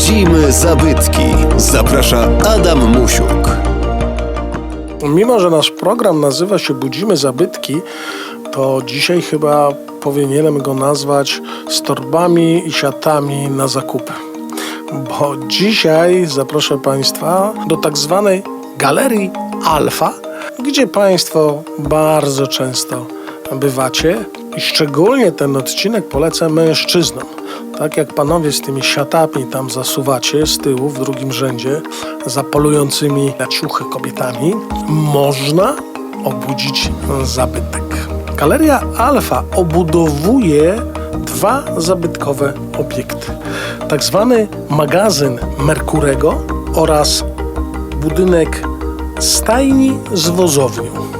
Budzimy zabytki. Zaprasza Adam Musiuk. Mimo, że nasz program nazywa się Budzimy Zabytki, to dzisiaj chyba powinienem go nazwać z torbami i siatami na zakupy. Bo dzisiaj zaproszę Państwa do tak zwanej Galerii Alfa, gdzie Państwo bardzo często bywacie i szczególnie ten odcinek polecam mężczyznom. Tak jak panowie z tymi siatami tam zasuwacie z tyłu w drugim rzędzie za polującymi na ciuchy kobietami, można obudzić zabytek. Galeria Alfa obudowuje dwa zabytkowe obiekty. Tak zwany magazyn Merkurego oraz budynek stajni z wozownią.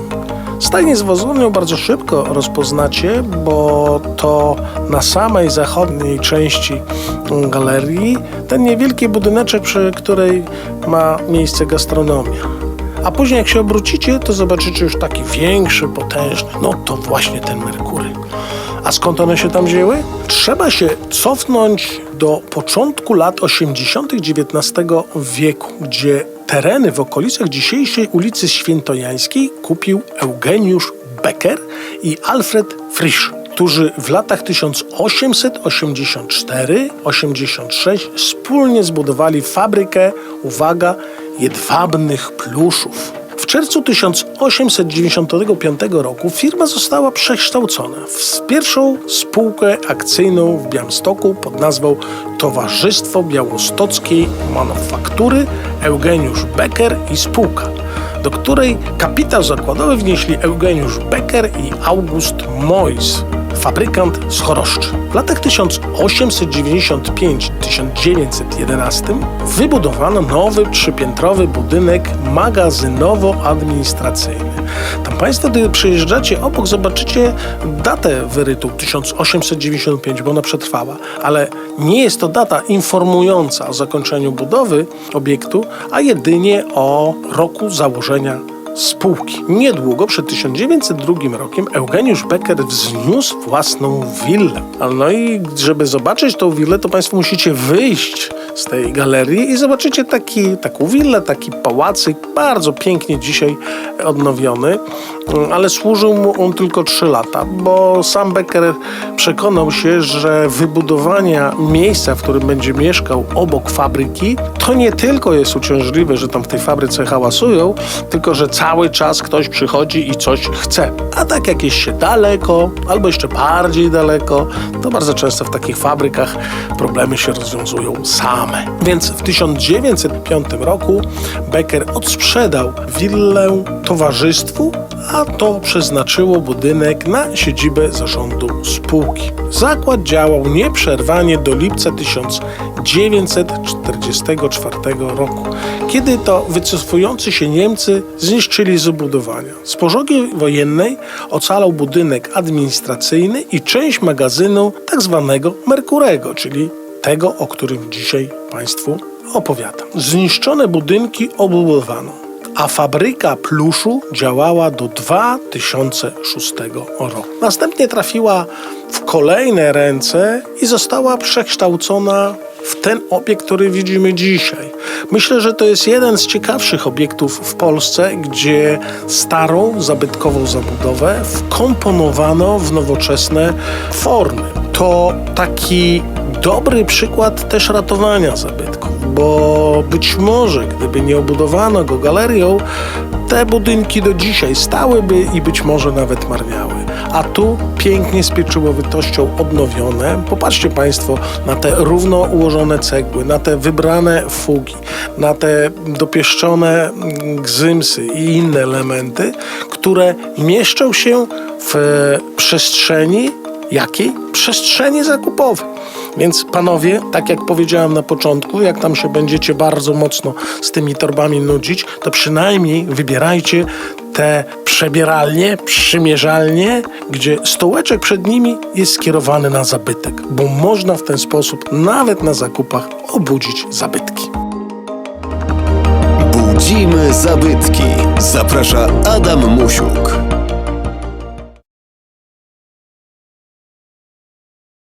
Stajnie z wozownią bardzo szybko rozpoznacie, bo to na samej zachodniej części galerii ten niewielki budyneczek, przy której ma miejsce gastronomia. A później jak się obrócicie, to zobaczycie już taki większy, potężny. No to właśnie ten Merkury. A skąd one się tam wzięły? Trzeba się cofnąć do początku lat 80. XIX wieku, gdzie tereny w okolicach dzisiejszej ulicy Świętojańskiej kupił Eugeniusz Becker i Alfred Frisch, którzy w latach 1884-86 wspólnie zbudowali fabrykę, uwaga, jedwabnych pluszów. W czerwcu 1895 roku firma została przekształcona w pierwszą spółkę akcyjną w Białymstoku pod nazwą Towarzystwo Białostockiej Manufaktury Eugeniusz Becker i spółka, do której kapitał zakładowy wnieśli Eugeniusz Becker i August Mois, fabrykant z Choroszczy. W latach 1895-1911 wybudowano nowy trzypiętrowy budynek magazynowo-administracyjny. Tam Państwo, gdy przyjeżdżacie obok, zobaczycie datę wyrytą 1895, bo ona przetrwała, ale nie jest to data informująca o zakończeniu budowy obiektu, a jedynie o roku założenia spółki. Niedługo przed 1902 rokiem Eugeniusz Becker wzniósł własną willę. No i żeby zobaczyć tą willę, to Państwo musicie wyjść z tej galerii i zobaczycie taki, taką willę, taki pałacyk, bardzo pięknie dzisiaj odnowiony, ale służył mu on tylko 3 lata, bo sam Becker przekonał się, że wybudowania miejsca, w którym będzie mieszkał obok fabryki, to nie tylko jest uciążliwe, że tam w tej fabryce hałasują, tylko że cały czas ktoś przychodzi i coś chce. A tak jak jest się daleko, albo jeszcze bardziej daleko, to bardzo często w takich fabrykach problemy się rozwiązują same. Więc w 1905 roku Becker odsprzedał willę towarzystwu, a to przeznaczyło budynek na siedzibę zarządu spółki. Zakład działał nieprzerwanie do lipca 1944 roku, kiedy to wycofujący się Niemcy zniszczyli zabudowania. Z pożogi wojennej ocalał budynek administracyjny i część magazynu tak zwanego Merkurego, czyli tego, o którym dzisiaj Państwu opowiadam. Zniszczone budynki obudowano a fabryka pluszu działała do 2006 roku. Następnie trafiła w kolejne ręce i została przekształcona w ten obiekt, który widzimy dzisiaj. Myślę, że to jest jeden z ciekawszych obiektów w Polsce, gdzie starą, zabytkową zabudowę wkomponowano w nowoczesne formy. To taki dobry przykład też ratowania zabytków, bo być może gdyby nie obudowano go galerią, te budynki do dzisiaj stałyby i być może nawet marniały. A tu pięknie z pieczołowitością odnowione. Popatrzcie Państwo na te równo ułożone cegły, na te wybrane fugi, na te dopieszczone gzymsy i inne elementy, które mieszczą się w przestrzeni jakiej? Przestrzeni zakupowej. Więc panowie, tak jak powiedziałem na początku, jak tam się będziecie bardzo mocno z tymi torbami nudzić, to przynajmniej wybierajcie te przebieralnie, przymierzalnie, gdzie stołeczek przed nimi jest skierowany na zabytek, bo można w ten sposób nawet na zakupach obudzić zabytki. Budzimy zabytki. Zaprasza Adam Musiuk.